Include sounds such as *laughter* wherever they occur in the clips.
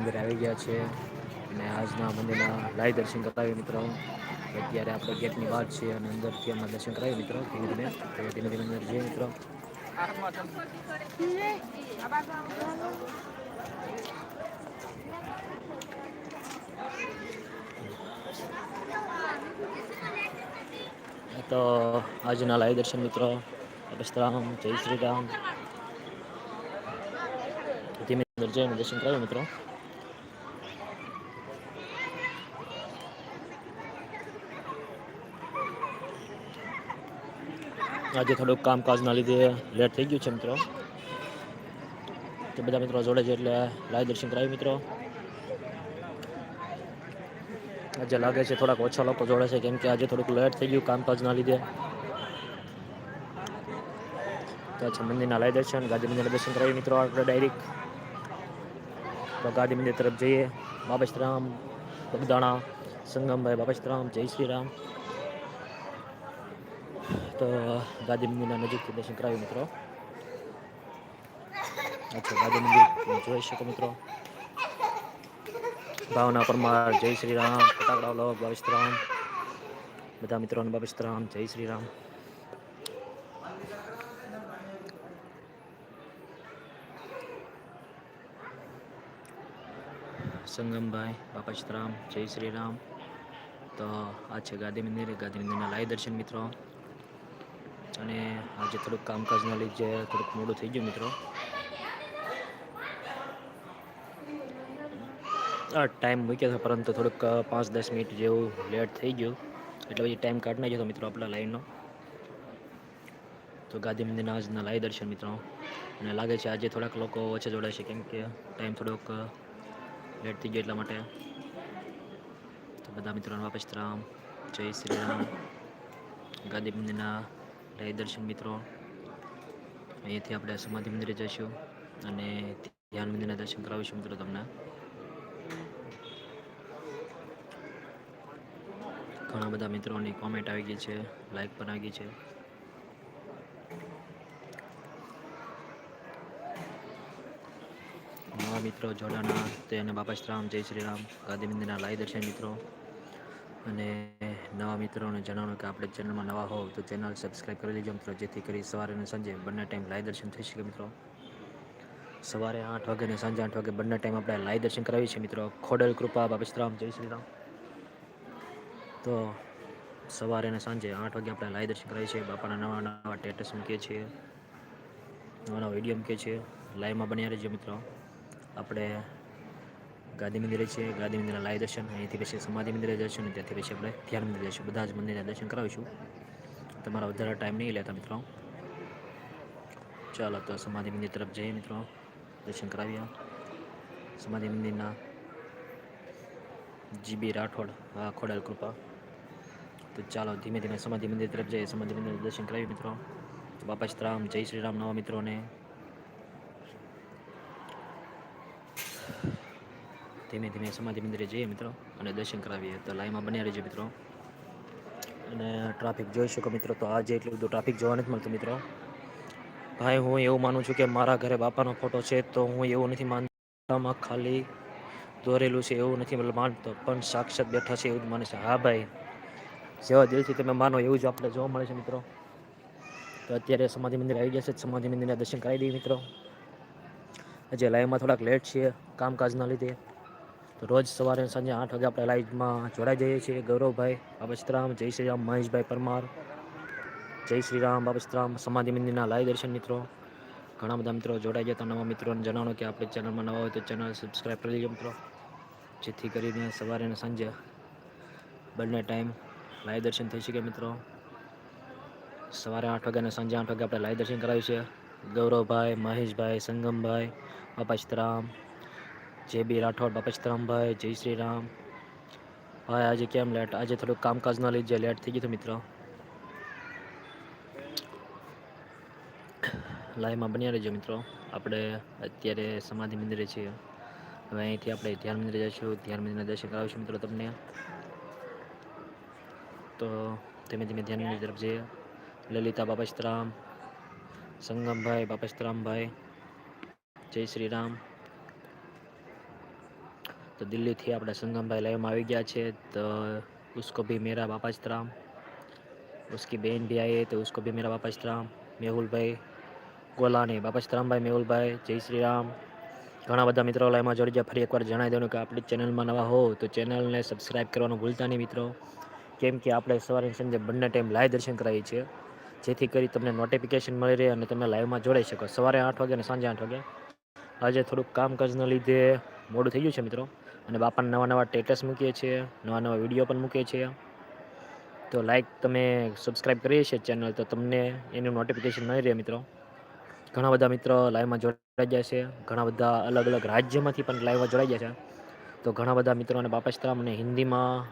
અંદર આવી ગયા છે અને આજના મંદિરના લાઈવ દર્શન કરાવી મિત્રો. અત્યારે આપણે ગેટની વાત છે અને અંદરથી અમે દર્શન કરાવી મિત્રો. ધીમે ધીમે ધીમે ધીમે અંદર જઈએ મિત્રો. તો આજના લાઈવ દર્શન મિત્રો. અગસ્તરામ જય શ્રી રામ ધીમે જઈને દર્શન કરાવ્યું મિત્રો. આજે થોડુંક કામકાજના લીધે લેટ થઈ ગયું છે મિત્રો. તો બધા મિત્રો જોડે છે એટલે લાઈવ દર્શન કરાવી મિત્રો. આજે લાગે છે થોડાક ઓછા લોકો જોડે છે કેમ કે આજે થોડુંક લેટ થઈ ગયું કામકાજના લીધે. તો અચ્છા મંદિરના લાઈ દર્શન ગાંધી મંદિરના દર્શન કરાવી મિત્રો આપણે ડાયરેક્ટ તો ગાંધી મંદિર તરફ જઈએ. બાબસ્તરામ બગદાણા, સંગમભાઈ બાબસ્તરામ જય શ્રી રામ. તો ગાંધી મંદિરના નજીકથી દર્શન કરાવી મિત્રો અચ્છા ગાંધી મંદિર જોઈ શકો મિત્રો ભાવના પરમાર જય શ્રી રામ ફટાકડા લોક રામ બધા મિત્રોને બાબસ્તરામ જય શ્રી રામ સંગમભાઈ બાપાશ્રામ જય શ્રી રામ તો આ છે ગાંધી મંદિર ગાંધી મંદિરના લાઈ દર્શન મિત્રો અને આજે થોડુંક કામકાજના લીધે થોડુંક મોડું થઈ ગયું મિત્રો. ટાઈમ મૂક્યો હતો પરંતુ થોડુંક પાંચ દસ મિનિટ જેવું લેટ થઈ ગયું. એટલે પછી ટાઈમ કાઢ નાખ્યો હતો મિત્રો આપણા લાઈનનો તો ગાંધી મંદિરના આજના લાઈ દર્શન મિત્રો. અને લાગે છે આજે થોડાક લોકો ઓછા જોડાય છે, કેમ કે ટાઈમ થોડોક લેટ થઈ ગયો એટલા માટે. તો બધા મિત્રોને વાપસ રામ. જય શ્રી રામ. ગાંધી મંદિરના લાઈ દર્શન મિત્રો. અહીંયાથી આપણે સમાધિ મંદિરે જઈશું અને ધ્યાન મંદિરના દર્શન કરાવીશું મિત્રો તમને. ઘણા બધા મિત્રોની કોમેન્ટ આવી ગઈ છે લાઈક પણ આવી ગઈ છે. નવા મિત્રો જોડાના તેને બાપાશ્રામ જય શ્રી રામ. ગાંધી મંદિરના લાઈ દર્શન મિત્રો. અને નવા મિત્રોને જણાવવાનું કે આપણે ચેનલમાં નવા હોવ તો ચેનલ સબસ્ક્રાઈબ કરી લેજો મિત્રો. જેથી કરી સવારે અને સાંજે બંને ટાઈમ લાઈ દર્શન થઈ શકે મિત્રો. સવારે આઠ વાગે અને સાંજે આઠ વાગે બંને ટાઈમ આપણે લાઈ દર્શન કરાવીએ છીએ મિત્રો. ખોડલ કૃપા બાપેશ્રામ જય શ્રી રામ. તો સવારે અને સાંજે આઠ વાગે આપણે લાઈ દર્શન કરાવીએ છીએ. બાપાના નવા નવા ટેટસ મૂકીએ છીએ. નવા નવા વીડિયો મૂકીએ છીએ. લાઈવમાં બન્યા રહેજો મિત્રો. આપણે ગાંધી મંદિરે છે. ગાંધી મંદિરના લાઈ દર્શન. અહીંથી પછી સમાધિ મંદિરે જઈશું અને ત્યાંથી પછી આપણે ધ્યાન મંદિરે જઈશું. બધા જ મંદિરના દર્શન કરાવીશું. તમારા વધારે ટાઈમ નહીં લેતા મિત્રો. ચાલો તો સમાધિ મંદિર તરફ જઈએ મિત્રો. દર્શન કરાવીએ. સમાધિ મંદિરના જીબી રાઠોડ, હા કૃપા. તો ચાલો ધીમે ધીમે સમાધિ મંદિર તરફ જઈએ. સમાધિ મંદિર દર્શન કરાવીએ મિત્રો. બાપા રામ, જય શ્રી રામ નવા મિત્રોને. ધીમે ધીમે સમાધિ મંદિરે જઈએ મિત્રો અને દર્શન કરાવીએ. તો લાઈનમાં બન્યા રહેજો મિત્રો. અને ટ્રાફિક જોઈ શકો મિત્રો, તો આજે એટલું બધું ટ્રાફિક જોવા નથી મળતું મિત્રો. ભાઈ, હું એવું માનું છું કે મારા ઘરે બાપાનો ફોટો છે, તો હું એવું નથી માનતામાં ખાલી દોરેલું છે એવું નથી માનતો, પણ સાક્ષાત બેઠા છે એવું જ માને છે. હા ભાઈ, જેવા દિલથી તમે માનો એવું જ આપણે જોવા મળે છે મિત્રો. તો અત્યારે સમાધિ મંદિર આવી ગયા છે, સમાધિ મંદિરના દર્શન કરાવી દઈએ મિત્રો. હજી લાઈવમાં થોડાક લેટ છે કામકાજના લીધે. તો રોજ સવારે સાંજે આઠ વાગે આપણે લાઈવમાં જોડાઈ જઈએ છીએ. ગૌરવભાઈ બાબસ્તરામ જય શ્રી રામ, મહેશભાઈ પરમાર, જય શ્રી રામ બાબસ્તરામ સમાધિ મંદિરના લાઈવ દર્શન મિત્રો. ઘણા બધા મિત્રો જોડાઈ ગયા નવા મિત્રોને જણાવો કે આપણે ચેનલમાં નવા હોય તો ચેનલ સબસ્ક્રાઈબ કરી દેજો મિત્રો. જેથી કરીને સવારે અને સાંજે બંને ટાઈમ લાઈવ દર્શન થઈ શકે મિત્રો. સવારે આઠ વાગે અને સાંજે આઠ વાગે આપણે લાઈવ દર્શન કરાવ્યું છે ગૌરવભાઈ, મહેશભાઈ, સંગમભાઈ બાપાશ્રામ જે બી રાઠોડ બાપચરામભાઈ જય શ્રી રામ ભાઈ, આજે કેમ લેટ આજે થોડુંક કામકાજ ના લીધે લેટ થઈ ગયું હતું મિત્રો. લાઈવમાં બન્યા રહેજો મિત્રો. આપણે અત્યારે સમાધિ મંદિરે છીએ. હવે અહીંથી આપણે ધ્યાન મંદિરે જઈશું. ધ્યાન મંદિરના દર્શન કરાવીશું મિત્રો તમને. તો ધીમે ધીમે ધ્યાન મંદિર તરફ જઈએ. લલિતા બાપસ્તરામ સંગમભાઈ બાપસ્તરામભાઈ જય શ્રી રામ તો દિલ્હીથી આપણે સંગમભાઈ લાઈવમાં આવી ગયા છે તો ઉસકો ભી મેરા બાપાજરામ ઉસકી બેન ભી આઈ તો ઉસકો ભી મેરા બાપાજરામ મેહુલભાઈ ગોલાની બાપાજરામભાઈ મેહુલભાઈ, જય શ્રી રામ ઘણા બધા મિત્રો લાઈવમાં જોડી જાય ફરી એકવાર જણાવી દઉં કે આપણી ચેનલમાં નવા હો તો ચેનલને સબસ્ક્રાઈબ કરવાનું ભૂલતા નહીં મિત્રો. કેમ કે આપણે સવારે સાંજે બંને ટાઈમ લાઈવ દર્શન કરાવીએ છીએ. જેથી કરી તમને નોટિફિકેશન મળી રહે અને તમે લાઈવમાં જોડાઈ શકો. સવારે આઠ વાગે અને સાંજે આઠ વાગે આજે થોડુંક કામકાજના લીધે મોડું થઈ ગયું છે મિત્રો. અને બાપાને નવા નવા ટેટસ મૂકીએ છીએ નવા નવા વિડીયો પણ મૂકીએ છીએ તો લાઈક તમે સબસ્ક્રાઈબ કરીએ છીએ ચેનલ તો તમને એનું નોટિફિકેશન મળી રહે મિત્રો ઘણા બધા મિત્રો લાઈવમાં જોડાઈ જાય છે ઘણા બધા અલગ અલગ રાજ્યમાંથી પણ લાઈવમાં જોડાઈ જાય છે તો ઘણા બધા મિત્રોને બાપાસ્તરામ અને હિન્દીમાં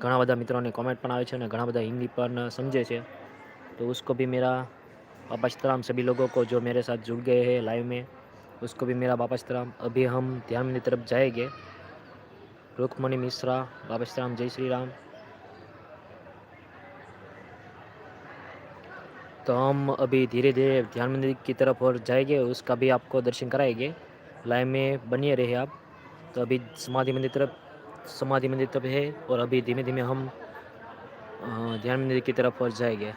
ઘણા બધા મિત્રોને કોમેન્ટ પણ આવે છે અને ઘણા બધા હિન્દી પણ સમજે છે तो उसको भी मेरा वापस्तराम सभी लोगों को जो मेरे साथ जुड़ गए हैं लाइव में उसको भी मेरा वापस्तराम अभी हम ध्यान की तरफ जाएंगे रुक्मणी मिश्रा वापस्तराम जय श्री राम तो हम अभी धीरे धीरे ध्यान मंदिर की तरफ और जाएंगे उसका भी आपको दर्शन कराएंगे लाइव में बनिए रहे आप तो अभी समाधि मंदिर तरफ समाधि मंदिर तरफ है और अभी धीमे धीमे हम अ, ध्यान मंदिर की तरफ और जाएंगे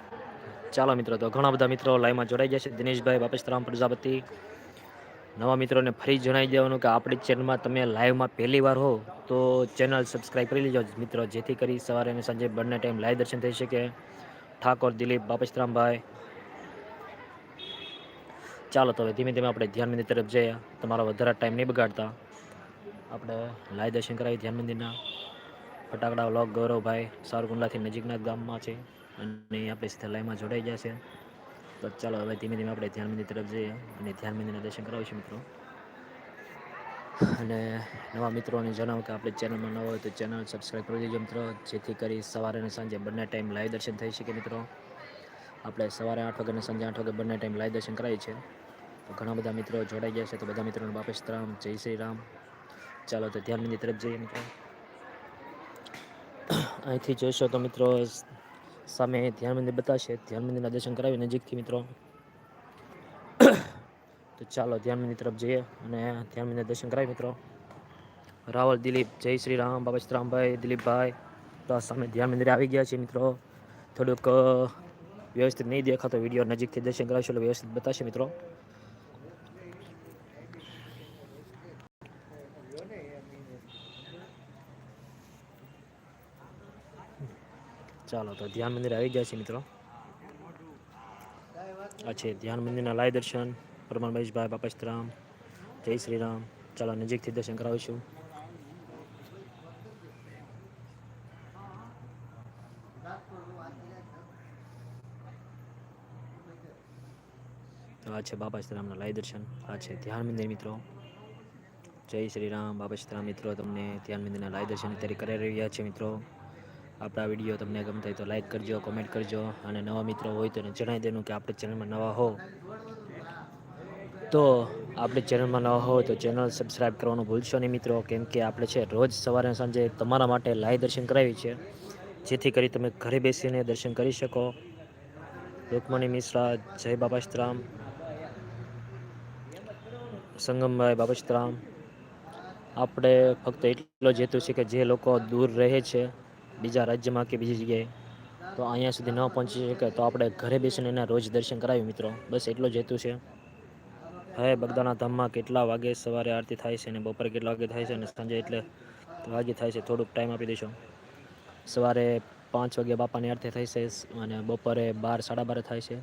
ચાલો મિત્રો તો ઘણા બધા મિત્રો લાઈવમાં જોડાઈ જશે દિનેશભાઈ બાપેશરામ પ્રજાપતિ નવા મિત્રોને ફરી જણાવી દેવાનું કે આપણી ચેનલમાં તમે લાઈવમાં પહેલી વાર હો, તો ચેનલ સબસ્ક્રાઈબ કરી લેજો. મિત્રો, જેથી કરી સવારે અને સાંજે બંને ટાઈમ લાઈવ દર્શન થઈ શકે. ઠાકોર, દિલીપ, બાપેશરામભાઈ. ચાલો, તો હવે ધીમે ધીમે આપણે ધ્યાન મંદિર તરફ જઈએ. તમારો વધારે ટાઈમ નહીં બગાડતા. આપણે લાઈવ દર્શન કરાવી ધ્યાન મંદિરના ફટાકડા વ્લોગ ગૌરવભાઈ સારકુંડલાથી નજીકના ગામમાં છે અને આપણે સીધા લાઈવમાં જોડાઈ જશે તો ચાલો હવે ધીમે ધીમે આપણે ધ્યાન મંદિર તરફ જઈએ અને ધ્યાન મંદિરના દર્શન કરાવીશું મિત્રો. અને નવા મિત્રોને જણાવો કે આપણે ચેનલમાં નવા હોય તો ચેનલ સબસ્ક્રાઈબ કરી દેજો મિત્રો, જેથી કરી સવારે અને સાંજે બંને ટાઈમ લાઈવ દર્શન થઈ શકે મિત્રો. આપણે સવારે આઠ વાગે અને સાંજે આઠ વાગે બંને ટાઈમ લાઈવ દર્શન કરાવીએ છીએ. તો ઘણા બધા મિત્રો જોડાઈ ગયા છે, તો બધા મિત્રોને બાપેશ રામ, જય શ્રી રામ. ચાલો તો ધ્યાન મંદિર તરફ જઈએ મિત્રો. *coughs* અહીંથી જોઈશો તો મિત્રો સામે ધ્યાન મંદિર બતાવશે ધ્યાન મંદિરના દર્શન કરાવી નજીકથી મિત્રો *coughs* તો ચાલો ધ્યાન મંદિર તરફ જઈએ અને ધ્યાન મંદિર દર્શન કરાવી મિત્રો. રાવલ, દિલીપ, જય શ્રી રામ, બાબા રામભાઈ દિલીપભાઈ. તો સામે ધ્યાન મંદિરે આવી ગયા છે મિત્રો. થોડુંક વ્યવસ્થિત નહીં દેખાતો વીડિયો નજીકથી દર્શન કરાવશો એટલે વ્યવસ્થિત બતાવશે મિત્રો ચાલો તો ધ્યાન મંદિર આવી ગયા છે મિત્રો. આ છે ધ્યાન મંદિરના લાય દર્શન. પરમાન મહેશભાઈ બાપસ્તરામ જય શ્રી રામ ચાલો નજીકથી દર્શન કરાવીશું. તો આ છે બાપાશ્રામના લાય દર્શન. આ છે ધ્યાન મંદિર મિત્રો. જય શ્રી રામ બાપાશ્રામ મિત્રો, તમને ધ્યાન મંદિરના લાય દર્શન અત્યારે કરાવી રહ્યા છે મિત્રો. આપણા વીડિયો તમને ગમતા હોય તો લાઈક કરજો કોમેન્ટ કરજો અને નવા મિત્રો હોય તો જણાવી દેનું કે આપણે ચેનલમાં નવા હો તો આપણે ચેનલમાં નવા હો તો ચેનલ સબસ્ક્રાઈબ કરવાનું ભૂલશો નહીં મિત્રો, કેમ કે આપણે છે રોજ સવારે સાંજે તમારા માટે લાઈવ દર્શન કરાવી છે. જેથી કરી તમે ઘરે બેસીને દર્શન કરી શકો. રૂકમણી મિશ્રા, જય બાબાશ્રામ સંગમભાઈ બાબાશ્રામ આપણે ફક્ત એટલો જ હેતુ છે કે જે લોકો દૂર રહે છે બીજા રાજ્યમાં કે બીજી જગ્યાએ. તો અહીંયા સુધી ન પહોંચી શકે તો આપણે ઘરે બેસીને એના રોજ દર્શન કરાવી મિત્રો. બસ એટલો જ હેતુ છે. હવે બગદાના ધામમાં કેટલા વાગે સવારે આરતી થાય છે અને બપોરે કેટલા વાગે થાય છે અને સાંજે એટલે વાગે થાય છે. થોડુંક ટાઈમ આપી દેશો સવારે પાંચ વાગે બાપાની આરતી થાય છે અને બપોરે બાર, સાડા બારે થાય છે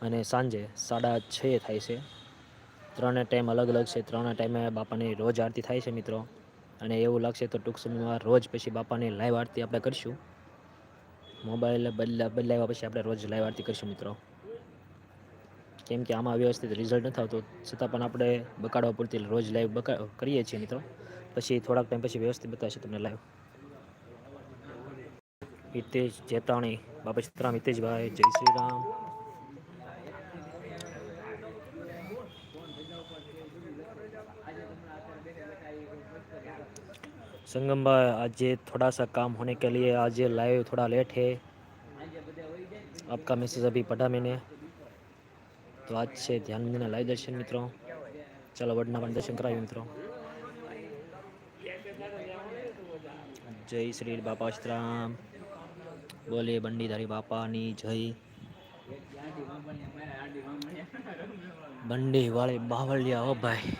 અને સાંજે સાડા છએ થાય છે. ત્રણે ટાઈમ અલગ અલગ છે. ત્રણે ટાઈમે બાપાની રોજ આરતી થાય છે મિત્રો. અને એવું લાગશે તો ટૂંક સમયમાં રોજ પછી બાપાની લાઈવ આરતી આપણે કરીશું. મોબાઈલ બદલા, બદલાવ્યા પછી આપણે રોજ લાઈવ આરતી કરીશું મિત્રો. કેમ કે આમાં વ્યવસ્થિત રિઝલ્ટ નથી આવતું. છતાં પણ આપણે બકાડવા પૂરતી રોજ લાઈવ બકા, કરીએ છીએ મિત્રો. પછી થોડાક ટાઈમ પછી વ્યવસ્થિત બતાવશે તમને લાઈવ હિતેશ જેતાણી બાપા સીતારામ, હિતેશભાઈ, જય શ્રી રામ. संगम भाई आज ये थोड़ा सा काम होने के लिए आज ये लाइव थोड़ा लेट है आपका मैसेज अभी पढ़ा मैंने तो आज से ध्यान देना लाइव दर्शन मित्रों चलो वडना पण दर्शन करावी मित्रों જય શ્રી બાપા સીતરામ બોલે બંડીધારી બાપાની જય બંડી વાળી બાવળિયા હો ભાઈ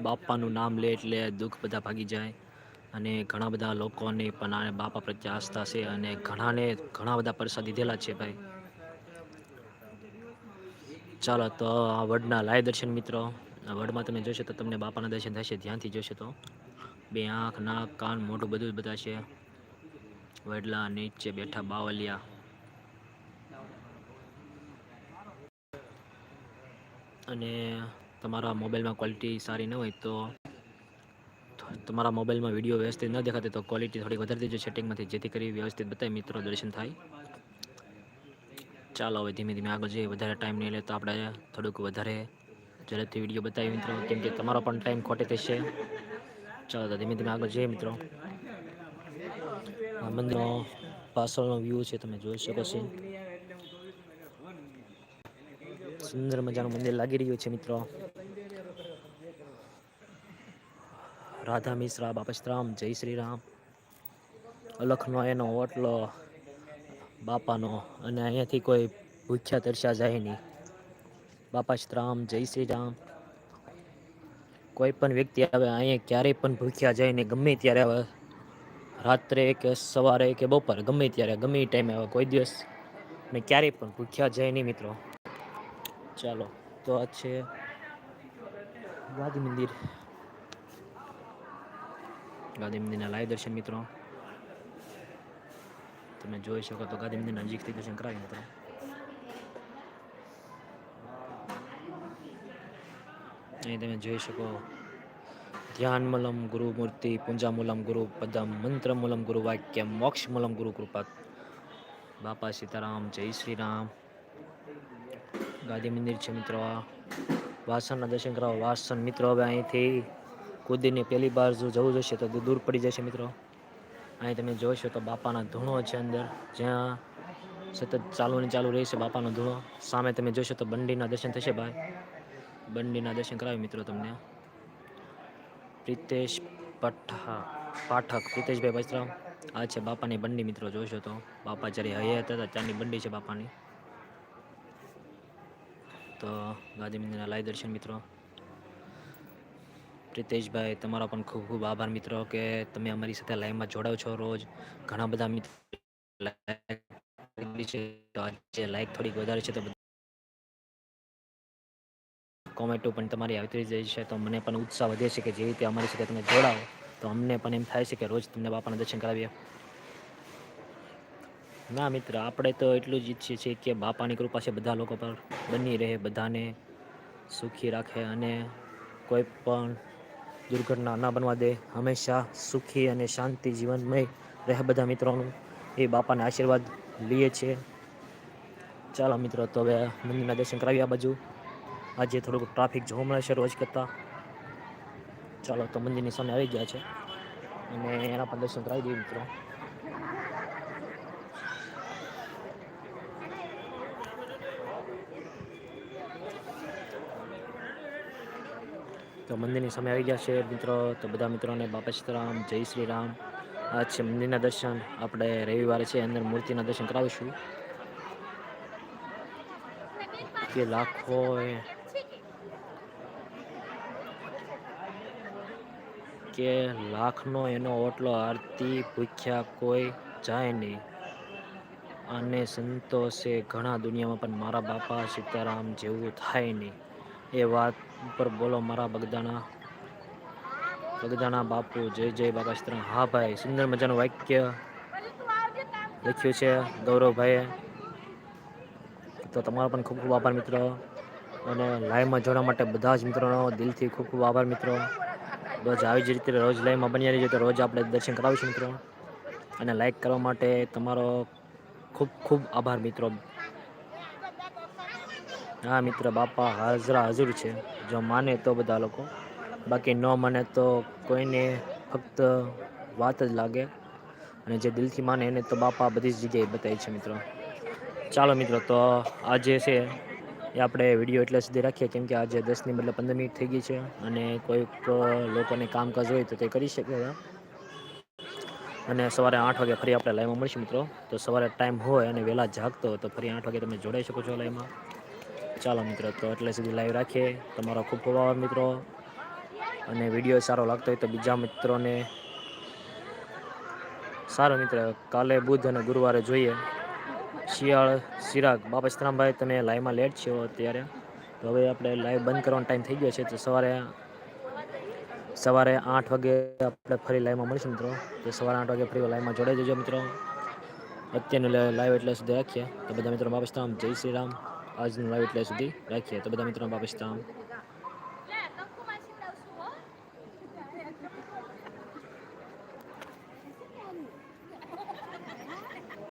બાપાનું નામ લે એટલે દુઃખ બધા ભાગી જાય અને ઘણા બધા લોકોને પણ બાપા પ્રત્યે આસ્થા છે અને ઘણાને ઘણા બધા પૈસા દીધેલા છે ભાઈ. ચાલો તો આ વડના લાય દર્શન મિત્રો. આ વડમાં તમે જોશો તો તમને બાપાના દર્શન થશે, ધ્યાનથી જોશો તો. બે આંખ, નાક, કાન, મોઢું બધું જ બતાવશે વડલા નીચે બેઠા બાવલિયા. અને તમારા મોબાઈલમાં ક્વોલિટી સારી ન હોય તો તમારા મોબાઈલમાં વીડિયો વ્યવસ્થિત ન દેખાતી તો ક્વોલિટી થોડી વધારી દેજો સેટિંગમાંથી, જેથી કરી વ્યવસ્થિત બતાવી મિત્રો દર્શન થાય. ચાલો હવે ધીમે ધીમે આગળ જઈએ, વધારે ટાઈમ નહીં લે તો આપણે થોડુંક વધારે ઝડપથી વીડિયો બતાવી મિત્રો, કેમ કે તમારો પણ ટાઈમ ખોટે થશે ચાલો તો ધીમે ધીમે આગળ જઈએ મિત્રો. આ મંદિરનો પાછળનો વ્યૂ છે, તમે જોઈ શકો છો. સુંદર મજાનું મંદિર લાગી રહ્યું છે મિત્રો. રાધા મિશ્રા બાપસ્તરામ જય શ્રી રામ. અલખનો એનો ઓટલો બાપાનો અને અહીંયાથી કોઈ ભૂખ્યા તરસ્યા જાય નહીં. બાપાશ્રામ જય શ્રી રામ. કોઈ પણ વ્યક્તિ આવે અહીંયા ક્યારેય પણ ભૂખ્યા જાય નહીં, ગમે ત્યારે આવે. રાત્રે કે સવારે કે બપોરે, ગમે ત્યારે, ગમે ટાઈમે આવે, કોઈ દિવસ. ને ક્યારેય પણ ભૂખ્યા જાય નહીં મિત્રો. ચાલો, તો આ છે ગાંધી મંદિર. ગાંધી મંદિરના લાઈવ દર્શન મિત્રો. તમે જોઈ શકો તો ગાંધી મંદિરના નજીકથી દર્શન કરાવી મિત્રો. અહીં તમે જોઈ શકો ધ્યાન મલમ ગુરુ મૂર્તિ, પૂંજા મૂલમ ગુરુ, પદમ મંત્ર મૂલમ ગુરુ, વાક્ય મોક્ષ મૂલમ ગુરુ કૃપા. બાપા સીતારામ, જય શ્રી રામ ગાંધી મંદિર છે મિત્રો વાસણના દર્શન કરાવો, વાસણ મિત્રો હવે અહીંથી કૂદીને પહેલી બાર જો જવું જશે તો દૂર પડી જશે મિત્રો. અહીં તમે જોશો તો બાપાના ધૂણો છે અંદર. જ્યાં સતત ચાલુ ને ચાલુ રહેશે બાપાનો ધૂણો. સામે તમે જોશો તો બંડીના દર્શન થશે ભાઈ. બંડીના દર્શન કરાવી મિત્રો તમને. પ્રિતેશ પઠા, પાઠક પ્રિતેશભાઈ બસરામ. આ છે બાપાની બંડી મિત્રો, જોશો તો. બાપા જ્યારે હયાત હતા ત્યાંની બંડી છે બાપાની. તો ગાંધી મંદિરના લાય દર્શન મિત્રો. પ્રિતેશભાઈ, તમારો પણ ખૂબ ખૂબ આભાર મિત્રો કે તમે અમારી સાથે લાઈવમાં જોડાવ છો રોજ. ઘણા બધા મિત્રો લાઈક થોડીક વધારે છે તો કોમેન્ટો પણ તમારી આવતી જાય છે. તો મને પણ ઉત્સાહ વધે છે કે જે રીતે અમારી સાથે તમે જોડાઓ, તો અમને પણ એમ થાય છે કે રોજ તમને બાપાના દર્શન કરાવીએ. ના મિત્ર, આપણે તો એટલું જ ઈચ્છીએ છીએ કે બાપાની કૃપા છે બધા લોકો પર. બની રહે, બધાને સુખી રાખે અને કોઈ પણ દુર્ઘટના ના બનવા દે. હંમેશા સુખી અને શાંતિ જીવનમય રહે બધા મિત્રોનું. એ બાપાના આશીર્વાદ લઈએ છીએ. ચાલો મિત્રો, તો હવે મંદિરના દર્શન કરાવી આ બાજુ. આજે થોડુંક ટ્રાફિક જોવા મળે છે રોજ કરતાં. ચાલો, તો મંદિરની સામે આવી ગયા છે. અને એના પણ દર્શન કરાવી દઈએ મિત્રો. તો મંદિરની સામે આવી ગયા છે મિત્રો. તો બધા મિત્રોને બાપા સીતારામ જય શ્રી રામ. આ છે મંદિરના દર્શન. આપણે રવિવારે છે, અંદર મૂર્તિના દર્શન કરાવીશું. કે લાખો કે લાખનો એનો ઓટલો આરતી ભૂખ્યા કોઈ જાય નહીં. અને સંતોષે ઘણા દુનિયામાં પણ મારા બાપા સીતારામ જેવું થાય નહીં. એ વાત ઉપર બોલો મારા બગદાણા. બગદાણા બાપુ, જય જય બાબા સીતારામ હા ભાઈ, સુંદર મજાનું વાક્ય લખ્યું છે ગૌરવભાઈએ. તો તમારો પણ ખૂબ ખૂબ આભાર મિત્રો. અને લાઈવમાં જોડવા માટે બધા જ મિત્રોનો દિલથી ખૂબ ખૂબ આભાર મિત્રો. રોજ આવી જ રીતે રોજ લાઈવમાં બન્યા રહીજો તો રોજ આપણે દર્શન કરાવીશું મિત્રો. અને લાઈક કરવા માટે તમારો ખૂબ ખૂબ આભાર મિત્રો. હા મિત્ર, બાપા હાજરા હાજર છે. જો માને તો બધા લોકો. બાકી ન માને તો કોઈને ફક્ત વાત જ લાગે. અને જે દિલથી માને એને તો બાપા બધી જ જગ્યાએ બતાવી છે મિત્રો. ચાલો મિત્રો, તો આજે છે એ આપણે વીડિયો એટલે સુધી રાખીએ, કેમ કે આજે દસની બદલે પંદર મિનિટ થઈ ગઈ છે અને કોઈક લોકોને કામકાજ હોય તો તે કરી શકે અને સવારે આઠ વાગે ફરી આપણે લાઈવમાં મળીશું મિત્રો. તો સવારે ટાઈમ હોય અને વહેલા જાગતો તો ફરી આઠ વાગે તમે જોડાઈ શકો છો લાઈવમાં ચાલો મિત્રો, તો એટલે સુધી લાઈવ રાખીએ. તમારો ખૂબ ખૂબ આભાર મિત્રો. અને વીડિયો સારો લાગતો હોય તો બીજા મિત્રોને સારો મિત્ર, કાલે બુધ અને ગુરુવારે જોઈએ. શિયાળ સિરાગ બાપા સીતરામભાઈ, તમે લાઈવમાં લેટ છો અત્યારે. તો હવે આપણે લાઈવ બંધ કરવાનો ટાઈમ થઈ ગયો છે, તો સવારે સવારે આઠ વાગે આપણે ફરી લાઈવમાં મળીશું મિત્રો. તો સવારે આઠ વાગે ફરી લાઈવમાં જોડાઈ જજો મિત્રો. અત્યારનું લાઈવ એટલે સુધી રાખીએ. તો બધા મિત્રો, બાપા સીતરામ, જય શ્રી રામ. આજનું લાઈવ એટલે સુધી રાખીએ. તો બધા મિત્રો બાપા સીતરામ